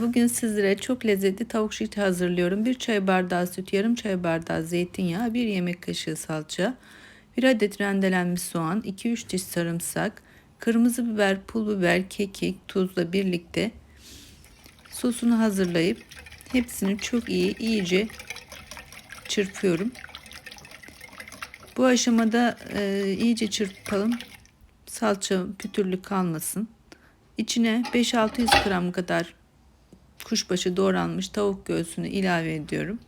Bugün sizlere çok lezzetli tavuk şişi hazırlıyorum. Bir çay bardağı süt, yarım çay bardağı zeytinyağı, bir yemek kaşığı salça, bir adet rendelenmiş soğan, 2-3 diş sarımsak, kırmızı biber, pul biber, kekik, tuzla birlikte sosunu hazırlayıp hepsini çok iyi iyice çırpıyorum. Bu aşamada e, iyice çırpalım. Salça pütürlü kalmasın. İçine 5-600 gram kadar kuşbaşı doğranmış tavuk göğsünü ilave ediyorum.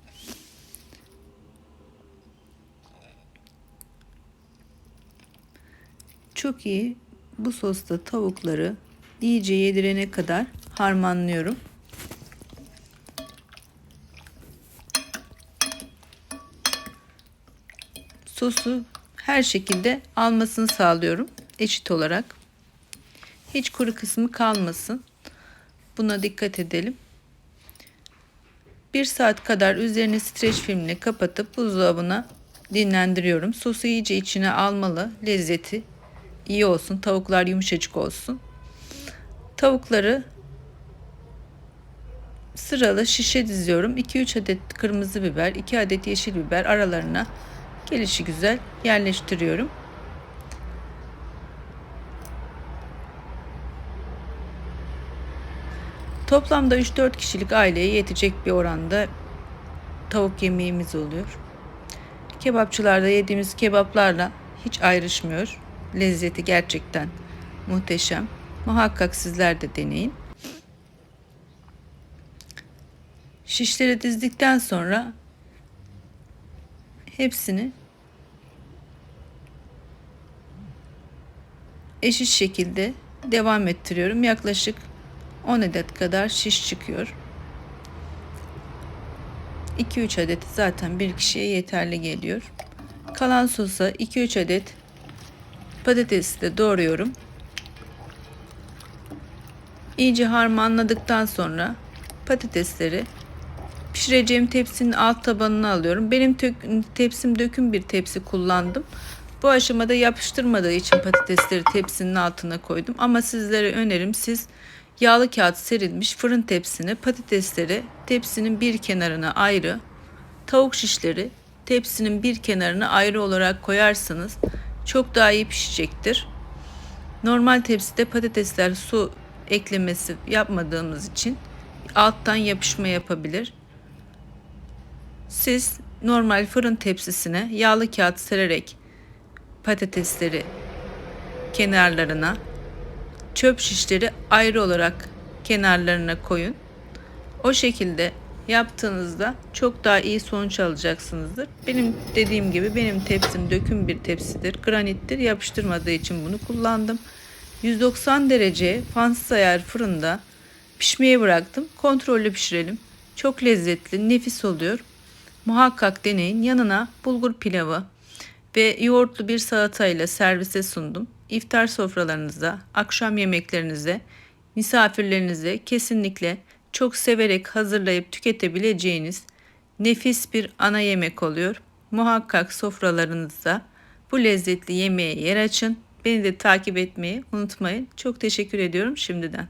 Çok iyi bu sosta tavukları iyice yedirene kadar harmanlıyorum. Sosu her şekilde almasını sağlıyorum eşit olarak. Hiç kuru kısmı kalmasın. Buna dikkat edelim. Bir saat kadar üzerini streç filmle kapatıp buzdolabına dinlendiriyorum. Sosu iyice içine almalı. Lezzeti iyi olsun. Tavuklar yumuşacık olsun. Tavukları sıralı şişe diziyorum. 2-3 adet kırmızı biber, 2 adet yeşil biber aralarına gelişi güzel yerleştiriyorum. Toplamda 3-4 kişilik aileye yetecek bir oranda tavuk yemeğimiz oluyor. Kebapçılarda yediğimiz kebaplarla hiç ayrışmıyor. Lezzeti gerçekten muhteşem. Muhakkak sizler de deneyin. Şişleri dizdikten sonra hepsini eşit şekilde devam ettiriyorum. Yaklaşık 10 adet kadar şiş çıkıyor. 2-3 adet zaten bir kişiye yeterli geliyor. Kalan sosa 2-3 adet patatesi de doğruyorum. İyice harmanladıktan sonra patatesleri pişireceğim tepsinin alt tabanına alıyorum. Benim tepsim döküm bir tepsi kullandım. Bu aşamada yapıştırmadığı için patatesleri tepsinin altına koydum. Ama sizlere önerim siz yağlı kağıt serilmiş fırın tepsine patatesleri tepsinin bir kenarına ayrı, tavuk şişleri tepsinin bir kenarına ayrı olarak koyarsanız çok daha iyi pişecektir. Normal tepside patatesler su eklemesi yapmadığımız için alttan yapışma yapabilir. Siz normal fırın tepsisine yağlı kağıt sererek patatesleri kenarlarına çöp şişleri ayrı olarak kenarlarına koyun. O şekilde yaptığınızda çok daha iyi sonuç alacaksınızdır. Benim dediğim gibi benim tepsim döküm bir tepsidir. Granittir. Yapıştırmadığı için bunu kullandım. 190 derece fansız ayar fırında pişmeye bıraktım. Kontrollü pişirelim. Çok lezzetli, nefis oluyor. Muhakkak deneyin. Yanına bulgur pilavı ve yoğurtlu bir salatayla servise sundum iftar sofralarınızda, akşam yemeklerinize, misafirlerinize kesinlikle çok severek hazırlayıp tüketebileceğiniz nefis bir ana yemek oluyor. Muhakkak sofralarınızda bu lezzetli yemeğe yer açın. Beni de takip etmeyi unutmayın. Çok teşekkür ediyorum şimdiden.